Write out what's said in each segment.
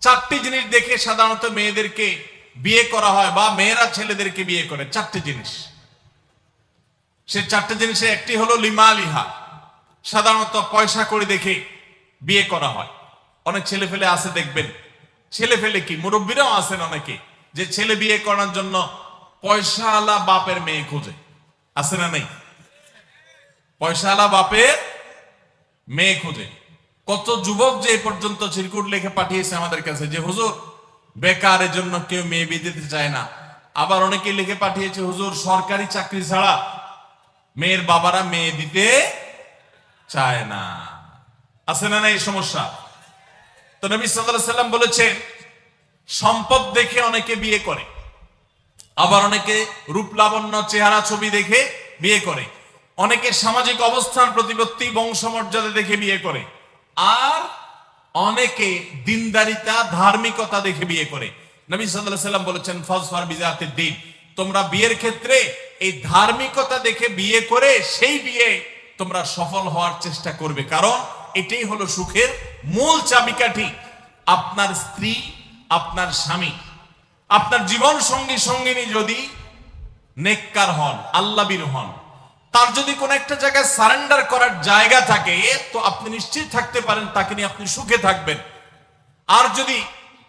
চারটি জিনিস দেখে সাধারণত মেয়েদেরকে বিয়ে করা হয় বা মেয়েরা ছেলেদেরকে বিয়ে করে, চারটি জিনিস। সে চারটি জিনিসে একটি হলো লিমা লিহা। সাধারণত পয়সা করে দেখে বিয়ে করা হয়। অনেক ছেলে ফেলে আছে দেখবেন। ছেলে ফেলে কি? মুরব্বীরাও আছেন অনেকে, যে ছেলে বিয়ে করার জন্য পয়সাওয়ালা বাপের মেয়ে খোঁজে। আছে না নেই? পয়সাওয়ালা বাপের মেয়ে খোঁজে। কত যুবক যে পর্যন্ত চিরকুট লিখে পাঠিয়েছে আমাদের কাছে যে, হুজুর বেকারের জন্য কেউ মেয়ে বিয়ে দিতে চায় না। আবার অনেকে লিখে পাঠিয়েছে, হুজুর, সরকারি চাকরি ছাড়া মেয়ের বাবারা মেয়ে দিতে চায় না। আছে না এই সমস্যা? তো নবী সাল্লাল্লাহু সাল্লাম বলেছেন সম্পদ দেখে অনেকে বিয়ে করে, আবার অনেকে রূপ লাবণ্য চেহারা ছবি দেখে বিয়ে করে, অনেকে সামাজিক অবস্থান প্রতিপত্তি বংশমর্যাদা দেখে বিয়ে করে। আর অনেকে দিনদারিতা, ধার্মিকতা দেখে বিয়ে করে। নবী সাল্লাম বলেছেন ফজফার বিজাতের দিন তোমরা বিয়ের ক্ষেত্রে এই ধার্মিকতা দেখে বিয়ে করে সেই বিয়ে তোমরা সফল হওয়ার চেষ্টা করবে। কারণ এটাই হলো সুখের মূল চাবিকাঠি। আপনার স্ত্রী, আপনার স্বামী, আপনার জীবন সঙ্গী সঙ্গিনী যদি নেককার হন আল্লাবির হন তার যদি কোন একটা জায়গায় সারেন্ডার করার জায়গা থাকে, তো আপনি নিশ্চিত থাকতে পারেন তাকে নিয়ে আপনি সুখে থাকবেন। আর যদি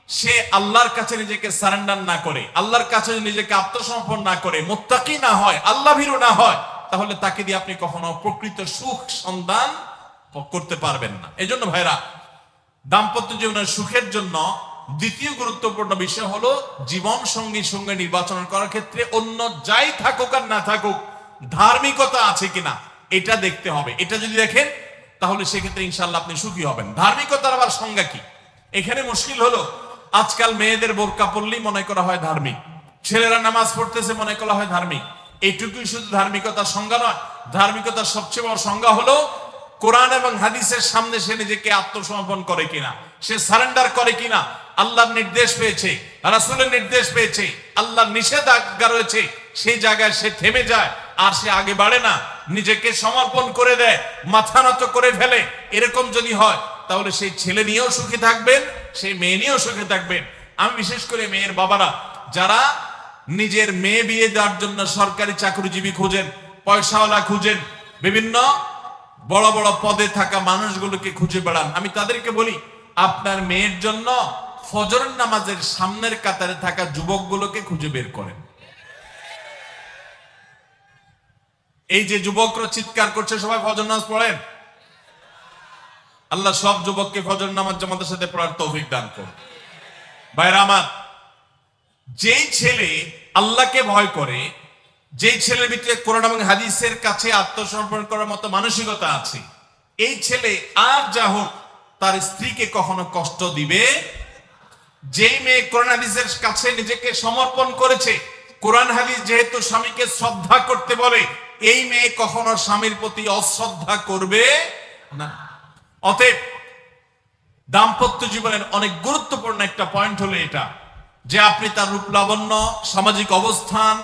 সে আল্লাহর কাছে নিজেকে সারেন্ডার না করে, আল্লাহর কাছে নিজেকে আত্মসমর্পণ না করে, মোত্তাকি না হয় আল্লাহ ভীরু না হয়, তাহলে তাকে দিয়ে আপনি কখনো প্রকৃত সুখ সন্ধান করতে পারবেন না। এজন্য ভাইরা, দাম্পত্য জীবনের সুখের জন্য দ্বিতীয় গুরুত্বপূর্ণ বিষয় হলো জীবন সঙ্গী সঙ্গে নির্বাচন করার ক্ষেত্রে অন্য যাই থাকুক আর না থাকুক ধার্মিকতা আছে কিনা, এটা দেখতে হবে। এটা যদি দেখেন, তাহলে সেক্ষেত্রে ইনশাল্লাহ আপনি সুখী হবেন। ধার্মিকতার আবার সংজ্ঞা কি? এখানে মুশকিল হলো, আজকাল মেয়েদের বোরকা পড়লেই মনে করা হয় ধার্মিক। ছেলেরা নামাজ পড়তেছে, মনে করা হয় ধার্মিক। এইটুকুই শুধু ধার্মিকতার সংজ্ঞা নয়। ধার্মিকতার সবচেয়ে বড় সংজ্ঞা হলো, কোরআন এবং হাদিসের সামনে সে নিজেকে আত্মসমর্পণ করে কিনা, সে সারেন্ডার করে কিনা, আল্লাহর নির্দেশ পেয়েছে, রাসূলের নির্দেশ পেয়েছে, আল্লাহর নিষেধাজ্ঞা রয়েছে, সেই জায়গায় সে থেমে যায় আর সে আগে বাড়ে না, নিজেকে সমর্পণ করে দেয়, মাথা নত করে ফেলে। এরকম যদি হয়, তাহলে সেই ছেলে নিয়েও সুখী থাকবেন, সেই মেয়ে নিয়েও সুখী থাকবেন। আমি বিশেষ করে মেয়ের বাবারা, যারা নিজের মেয়ে বিয়ে দেওয়ার জন্য সরকারি চাকরিজীবী খুঁজেন, পয়সাওয়ালা খুঁজেন, বিভিন্ন বড় বড় পদে থাকা মানুষগুলোকে খুঁজে বেড়ান। আমি তাদেরকে বলি, আপনার মেয়ের জন্য ফজর নামাজের সামনের কাতারে থাকা যুবকগুলোকে খুঁজে বের করেন। এই যে যুবকরা চিৎকার করছে, সবাই ফজর নামাজ পড়েন আল্লাহ সব যুবককে ফজর নামাজ জামাতের সাথে পড়ার তৌফিক দান করুন। ভাইরা আমার, যেই ছেলে আল্লাহকে ভয় করে, যেই ছেলের ভিতরে কোরআন এবং হাদিসের কাছে আত্মসমর্পণ করার মতো মানসিকতা আছে, এই ছেলে আর যা হোক, তার স্ত্রীকে কখনো কষ্ট দিবে? যেই মেয়ে কোরআন হাদিসের কাছে নিজেকে সমর্পণ করেছে, কোরআন হাদিস যেহেতু স্বামীকে শ্রদ্ধা করতে বলে এই মেয়ে কখনো স্বামীর প্রতি অশ্রদ্ধা করবে না। অতএব দাম্পত্য জীবনের অনেক গুরুত্বপূর্ণ একটা পয়েন্ট হলো এটা, যে আপনি তার রূপ লাবণ্য, সামাজিক অবস্থান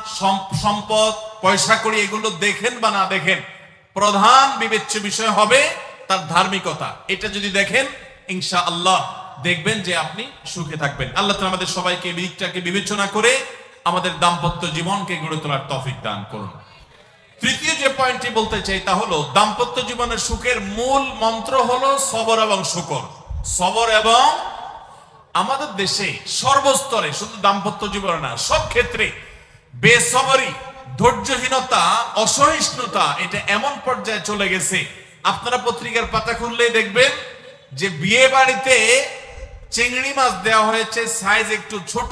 সম্পদ, পয়সা করি এগুলো দেখেন বা না দেখেন, প্রধান বিবেচ্য বিষয় হবে তার ধার্মিকতা। এটা যদি দেখেন ইনশা আল্লাহ দেখবেন যে আপনি সুখে থাকবেন। আল্লাহ আমাদের সবাইকে দিকটাকে বিবেচনা করে আমাদের দাম্পত্য জীবনকে গড়ে তোলার তফিক দান করুন। তৃতীয় যে পয়েন্টটি বলতে চাই তা হলো, দাম্পত্য জীবনের সুখের মূল মন্ত্র হলো সবর এবং শুকর। সবর এবং আমাদের দেশে সর্বস্তরে শুধু দাম্পত্য জীবনে না, সব ক্ষেত্রে বেসবরি ধৈর্যহীনতা, অসহিষ্ণুতা, এটা এমন পর্যায়ে চলে গেছে। আপনারা পত্রিকার পাতা খুললেই দেখবেন যে বিয়ে বাড়িতে চিংড়ি মাছ দেওয়া হয়েছে সাইজ একটু ছোট।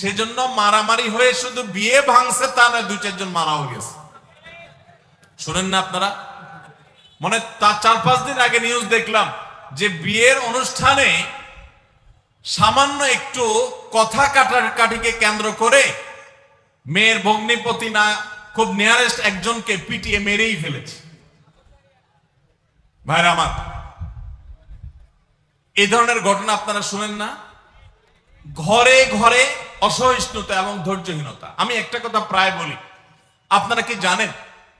সেজন্য মারামারি হয়ে শুধু বিয়ে ভাঙছে তা না দুই চারজন মারাও গেছে। শুনেন না আপনারা? মানে তার চার পাঁচ দিন আগে নিউজ দেখলাম যে বিয়ের অনুষ্ঠানে সামান্য একটু কথা কাটার কাটিকে কেন্দ্র করে মেয়ের ভগ্নিপতি না, খুব নিয়ারেস্ট একজনকে পিটিয়ে মেরেই ফেলেছে। ভাইরা আমার এই ধরনের ঘটনা আপনারা শুনেন না? ঘরে ঘরে অসহিষ্ণুতা এবং ধৈর্যহীনতা। আমি একটা কথা প্রায় বলি। আপনারা কি জানেন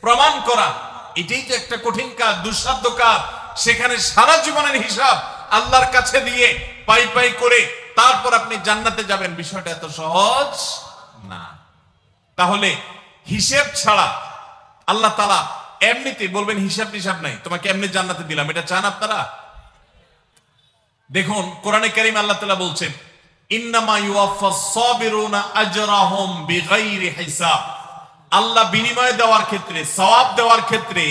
প্রমাণ করা। এটাই তো একটা কঠিন কাজ, দুঃসাধ্য কাজ। সেখানে সারা জীবনের হিসাব আল্লাহর কাছে দিয়ে পাই পাই করে তারপর আপনি জান্নাতে যাবেন। বিষয়টা এত সহজ না। তাহলে হিসেব ছাড়া আল্লাহ তালা এমনিতে বলবেন, হিসাব টিসাব নাই, তোমাকে এমনি জান্নাতে দিলাম। এটা চান আপনারা? দেখুন, কোরআনে কারিম আল্লাহ তালা বলছেন, ইন্নামা ইউয়াফাস সাবিরুনা আজরাহুম বিগাইরি হিসাব। আল্লাহ বিনিময় দেওয়ার ক্ষেত্রে, সওয়াব দেওয়ার ক্ষেত্রে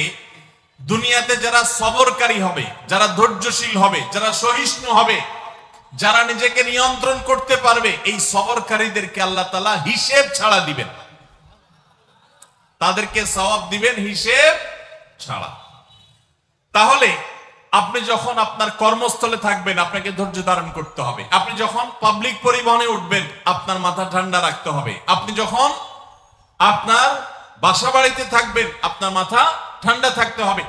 দুনিয়াতে যারা সবরকারী হবে, যারা ধৈর্যশীল হবে, যারা সহিষ্ণু হবে, যারা নিজেকে নিয়ন্ত্রণ করতে পারবে, এই সবরকারীদেরকে আল্লাহ তালা হিসেব ছাড়া দিবেন। তাদেরকে সওয়াব দিবেন হিসেব ছাড়া। তাহলে আপনি যখন আপনার কর্মস্থলে থাকবেন, আপনাকে ধৈর্য ধারণ করতে হবে। আপনি যখন পাবলিক পরিবহনে উঠবেন, আপনার মাথা ঠান্ডা রাখতে হবে। আপনি যখন আপনার বাসা বাড়িতে থাকবেন, আপনার মাথা ঠান্ডা থাকতে হবে।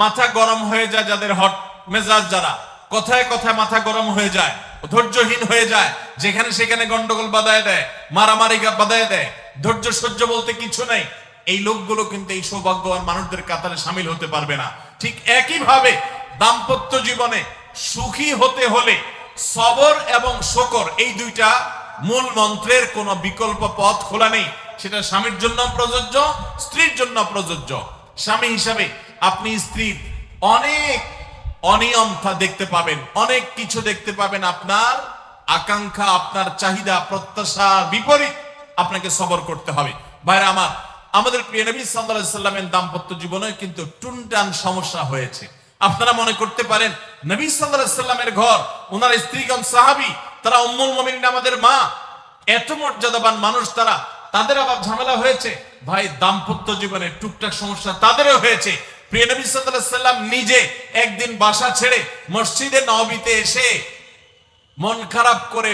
মাথা গরম হয়ে যায় যাদের হট মেজাজ যারা। কথায় কথায় মাথা গরম হয়ে যায়, ধৈর্যহীন হয়ে যায়, যেখানে সেখানে গন্ডগোল বাদায় দেয়, মারামারি বাদায় দেয়। ধৈর্য সহ্য বলতে কিছু নেই। এই লোকগুলো কিন্তু এই সৌভাগ্যবান মানুষদের কাতারে সামিল হতে পারবে না। ঠিক একই ভাবে দাম্পত্য জীবনে সুখী হতে হলে সবর এবং শকর, এই দুইটা মূল মন্ত্রের কোনো বিকল্প পথ খোলা নেই। সেটা স্বামীর জন্য প্রযোজ্য, স্ত্রীর জন্য প্রযোজ্য। স্বামী হিসাবে আপনি স্ত্রীর অনেক অনিয়ম দেখতে পাবেন, অনেক কিছু দেখতে পাবেন আপনার আকাঙ্ক্ষা, আপনার চাহিদা প্রত্যাশা বিপরীত আপনাকে সবর করতে হবে। ভাইরা আমার, আমাদের প্রিয় নবী সাল্লাল্লাহু সাল্লামের দাম্পত্য জীবনে কিন্তু টুনটান সমস্যা হয়েছে। আপনারা মনে করতে পারেন, নবী সাল্লাল্লাহু সাল্লামের ঘর, ওনার স্ত্রীগণ সাহাবী, তারা উম্মুল মুমিনিন, আমাদের মা, এত মর্যাদাবান মানুষ তারা তাদের আবার ঝামেলা হয়েছে। ভাই, দাম্পত্য জীবনে টুকটাক সমস্যা তাদেরও হয়েছে। প্রিয় নবী সাল্লাম নিজে একদিন বাসা ছেড়ে মসজিদে নবীতে এসে মন খারাপ করে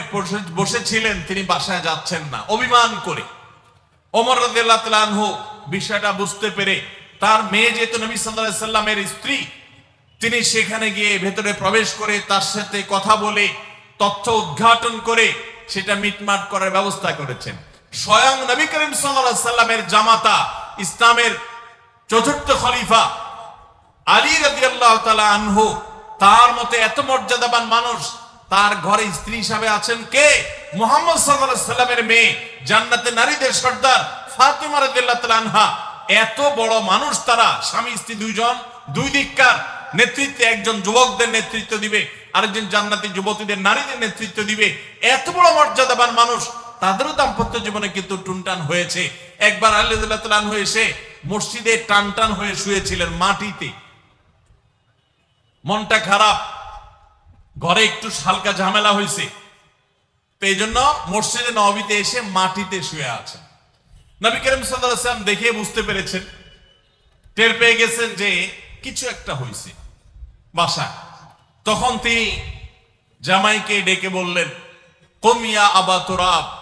বসেছিলেন, তিনি বাসায় যাচ্ছেন না। অভিমান করে। তাআলা আনহু বিষয়টা বুঝতে পেরে তার মেয়ে যেহেতু নবী সাল্লামের স্ত্রী, তিনি সেখানে গিয়ে ভেতরে প্রবেশ করে তার সাথে কথা বলে, তথ্য উদ্ঘাটন করে সেটা মিটমাট করার ব্যবস্থা করেছেন। স্বয়ং নবী করিম সাল্লামের জামাতা, ইসলামের চতুর্থ খলিফা আলী তাআলা আনহু, তার মতে এত মর্যাদাবান মানুষ, তার ঘরে স্ত্রী হিসাবে আছেন কে? মোহাম্মদ সাল্লামের মেয়ে, জান্নাতে নারীদের সর্দার ফাতিমা রাদিয়াল্লাহু তাআলা আনহা। এত বড় মানুষ তারা, স্বামী, স্ত্রী দুইজন, দুই দিককার নেতৃত্বে একজন যুবকদের নেতৃত্ব দিবে, আরেকজন জান্নাতি যুবতীদের, নারীদের নেতৃত্ব দিবে। এত বড় মর্যাদাবান মানুষ তাদেরও দাম্পত্য জীবনে কিন্তু টুনটান হয়েছে। একবার আলী রাদিয়াল্লাহু তাআলা আনহু এসে মসজিদে টান টান হয়ে শুয়েছিলেন মাটিতে। মনটা খারাপ। ঘরে একটু হালকা ঝামেলা হয়েছে তো এই জন্য মসজিদে নবীতে এসে মাটিতে শুয়ে আছে। নবী করিম সাল্লাম দেখে বুঝতে পেরেছেন, টের পেয়ে গেছেন যে কিছু একটা হয়েছে বাসা তখন তিনি জামাইকে ডেকে বললেন কমিয়া আবা তোরাব?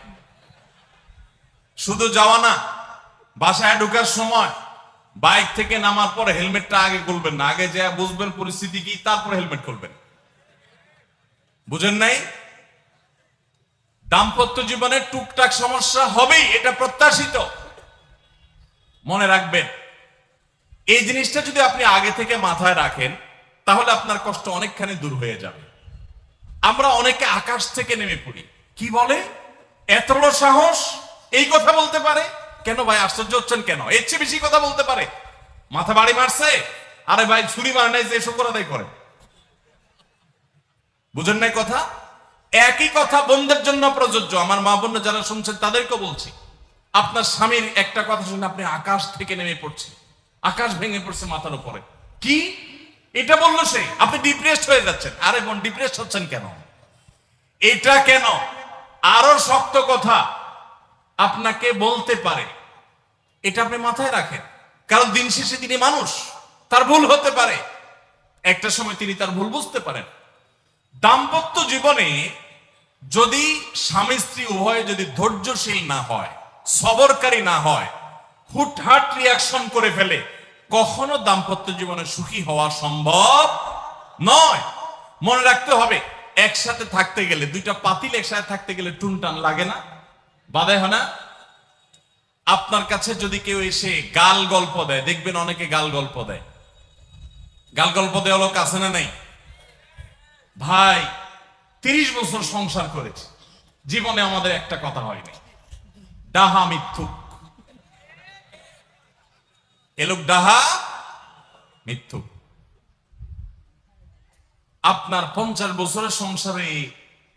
শুধু যাওয়া না, বাসায় ঢোকার সময় বাইক থেকে নামার পরে হেলমেটটা আগে খুলবেন না। আগে যা বুঝবেন পরিস্থিতি কি, তারপর হেলমেট খুলবেন। বুঝেন নাই? দাম্পত্য জীবনে টুকটাক সমস্যা হবেই, এটা প্রত্যাশিত। মনে রাখবেন, এই জিনিসটা যদি আপনি আগে থেকে মাথায় রাখেন, তাহলে আপনার কষ্ট অনেকখানি দূর হয়ে যাবে। আমরা অনেকে আকাশ থেকে নেমে পড়ি। কি বলে? এত সাহস এই কথা বলতে পারে? কেন ভাই আশ্চর্য হচ্ছেন কেন? এর চেয়ে বেশি কথা বলতে পারে? মাথা বাড়ি মারছে? আরে ভাই, ছুরি মার নাই যে এসব করে করে। বুঝেন নাই কথা? একই কথা বোনদের জন্য প্রযোজ্য। আমার মা বোন যারা শুনছেন তাদেরকে বলছি। আপনার স্বামীর একটা কথা শুনে আপনি আকাশ থেকে নেমে পড়ছে। আকাশ ভেঙে পড়ছে মাথার উপরে। কি? এটা বলল সে? আপনি ডিপ্রেসড হয়ে যাচ্ছেন। আরে বোন ডিপ্রেসড হচ্ছেন কেন? এটা কেন? আরও শক্ত কথা। আপনাকে বলতে পারে। এটা আপনি মাথায় রাখেন। কারণ দিন শেষে তিনি মানুষ, তার ভুল হতে পারে। একটা সময় তিনি তার ভুল বুঝতে পারেন। দাম্পত্য জীবনে যদি স্বামী স্ত্রী উভয়ে যদি ধৈর্যশীল না হয়, সবরকারী না হয়, হুটহাট রিয়াকশন করে ফেলে, কখনো দাম্পত্য জীবনে সুখী হওয়া সম্ভব নয়। মনে রাখতে হবে, একসাথে থাকতে গেলে, দুইটা পাতিল একসাথে থাকতে গেলে টুনটান লাগে না। বাধে হয় না? আপনার কাছে যদি কেউ এসে গাল গল্প দেয়, দেখবেন অনেকে গাল গল্প দেয়। গাল গল্প দেওয়া লোক আছে না নাই? ভাই, তিরিশ বছর সংসার করেছে। জীবনে আমাদের একটা কথা হয়নি। ডাহা মিথ্যুক। এ লোক ডাহা মিথ্যুক। আপনার পঞ্চাশ বছরের সংসারে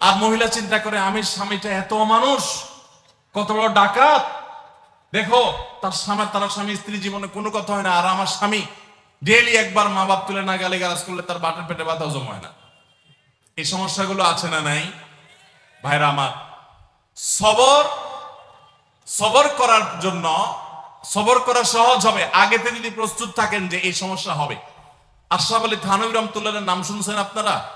আর মহিলা চিন্তা করে আমি স্বামীটা এত মানুষ কত বড় ডাকাত। দেখো, তার স্বামী তার স্বামী স্ত্রী জীবনে কোনো কথা হয় না। আর আমার স্বামী ডেলি একবার মা বাপ তুলে না গালি গালাজ করলে তার বাটের পেটে ব্যথা হজম হয় না। এই সমস্যাগুলো আছে না নাই? ভাইরা আমার, সবর সবর করার জন্য, সবর করা সহজ হবে। আগেতে যদি প্রস্তুত থাকেন যে এই সমস্যা হবে। আশরাফ আলী থানবী নাম শুনছেন আপনারা?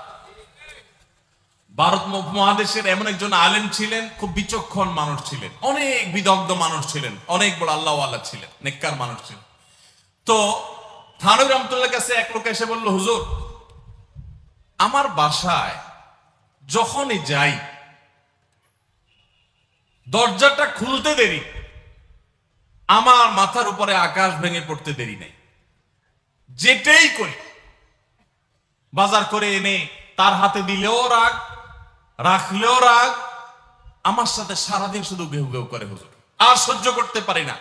ভারত মহাদেশের এমন একজন আলেম ছিলেন, খুব বিচক্ষণ মানুষ ছিলেন। অনেক বিদগ্ধ মানুষ ছিলেন, অনেক বড় আল্লাহ আল্লাহ ছিলেন, নেককার মানুষ ছিলেন। তো থানবী রহমতুল্লাহ কাছে এক লোক এসে বলল, হুজুর, আমার বাসায় যখনই যাই, দরজাটা খুলতে দেরি। আমার মাথার উপরে আকাশ ভেঙে পড়তে দেরি নেই। যেটাই করি, বাজার করে এনে তার হাতে দিলেও রাগ রাখলেও রাগ, আমার সাথে সারাদিন শুধু ঘেউ ঘেউ করে হুজুর। আর সহ্য করতে পারি না।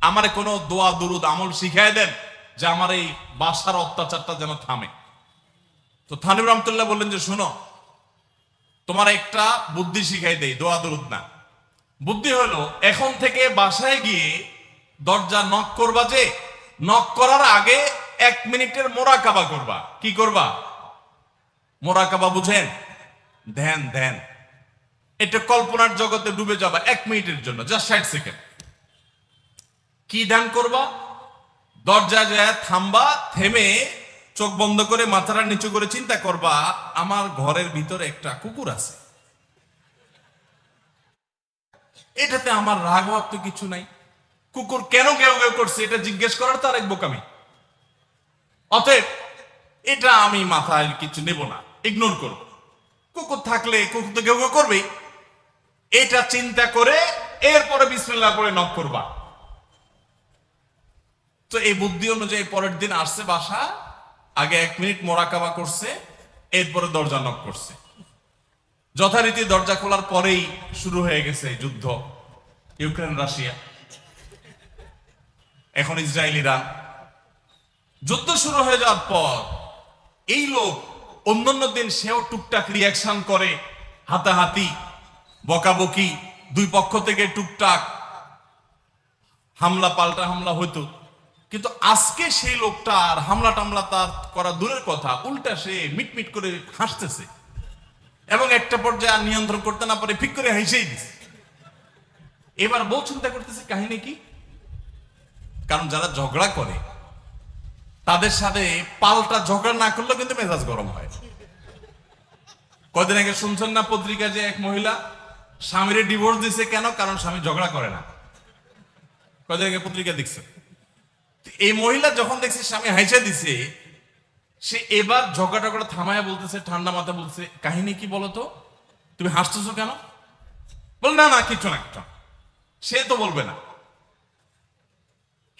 আমারে কোনো দোয়া, দুরুদ, আমল শিখাই দেন যে আমার এই বাসার অত্যাচারটা যেন থামে। তো থানিব রহমতুল্লাহ বললেন যে, শুনো, তোমার একটা বুদ্ধি শিখাই দেই, দোয়া, দুরুদ না। বুদ্ধি হলো, এখন থেকে বাসায় গিয়ে দরজা নক করবা যে নক করার আগে এক মিনিটের মোরাকাবা করবা। কি করবা? মোরাকাবা বুঝেন? ধ্যান ধ্যান এটা কল্পনার জগতে ডুবে যাবা এক মিনিটের জন্য জাস্ট ষাট সেকেন্ড কি ধ্যান করবা? দরজা যায়, থামবা, থেমে চোখ বন্ধ করে মাথাটা নিচু করে চিন্তা করবা, আমার ঘরের ভিতরে একটা কুকুর আছে। এটাতে আমার রাগ হওয়ার তো কিছু নাই। কুকুর কেন কেউ কেউ করছে, এটা জিজ্ঞেস করার তার এক বোকামি। অতএব, এটা আমি মাথায় কিছু নেব না ইগনোর করব। কুকুর থাকলে কুকুর তো কেউ কেউ করবেই। এটা চিন্তা করে এরপরে বিসমিল্লাহ করে নক করবা। তো এই বুদ্ধি অনুযায়ী পরের দিন আসছে বাসা, আগে এক মিনিট মোরাকাবা করছে, এরপরে দরজা নক করছে। যথারীতি দরজা খোলার পরেই শুরু হয়ে গেছে যুদ্ধ, ইউক্রেন, রাশিয়া। এখন ইসরায়েল ইরান যুদ্ধ শুরু হয়ে যাওয়ার পর এই লোক অন্যান্য দিন সেও টুকটাক রিয়াকশন করে, হাতাহাতি, বকাবকি, দুই পক্ষ থেকে টুকটাক হামলা পাল্টা হামলা হতো কিন্তু আজকে সেই লোকটা আর হামলা টামলা তার করা দূরের কথা, উল্টা সে মিটমিট করে হাসতেছে। এবং একটা পর্যায়ে আর নিয়ন্ত্রণ করতে না পারে, ফিক করে হেসেই দিছে। এবার বউ চিন্তা করতেছে, কাহিনী কি? কারণ যারা ঝগড়া করে তাদের সাথে পাল্টা ঝগড়া না করলেও কিন্তু মেজাজ গরম হয়। কদিন আগে শুনছেন না পত্রিকা যে এক মহিলা স্বামীর ডিভোর্স দিছে কেন? কারণ স্বামী ঝগড়া করে না। কদিন আগে পত্রিকা দেখছে এই মহিলা যখন দেখছে স্বামী হাইসা দিছে, সে এবার ঝগড়া টগড়া থামায় বলতেছে, ঠান্ডা মাথা বলছে কাহিনী কি বলতো তুমি হাসতেছো কেন? বল, না না কিছু না। সে তো বলবে না।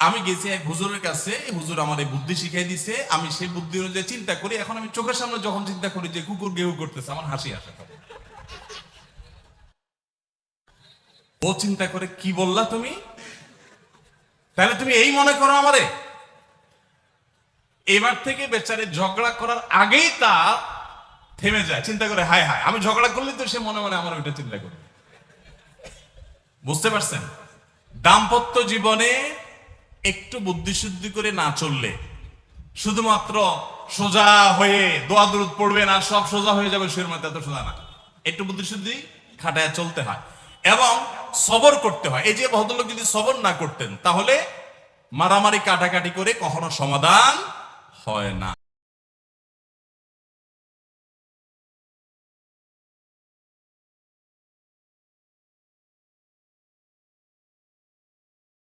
আমি গেছি এক হুজুরের কাছে হুজুর আমার এই বুদ্ধি শিখাই দিছে, আমি সেই বুদ্ধি অনুযায়ী চিন্তা করি, এখন আমি চোখের সামনে যখন চিন্তা করি যে কুকুর গেহু করতেছে, আমার হাসি আসে। ও চিন্তা করে, কি বললা তুমি? তাহলে তুমি এই মনে করো আমারে? এবার থেকে বেচারে ঝগড়া করার আগেই তা থেমে যায়, চিন্তা করে, হায় হায়, আমি ঝগড়া করলে তো সে মনে মনে আমার ওইটা চিন্তা করবে। বুঝতে পারছেন? দাম্পত্য জীবনে একটু বুদ্ধিশুদ্ধি করে না চললে শুধুমাত্র সোজা হয়ে দোয়া দূরত পড়বে না সব সোজা হয়ে যাবে সে মধ্যে এত সোজা না। একটু বুদ্ধিশুদ্ধি খাটায় চলতে হয় এবং সবর করতে হয়। এই যে ভদ্রলোক যদি সবর না করতেন, তাহলে মারামারি কাটাকাটি করে কখনো সমাধান হয় না।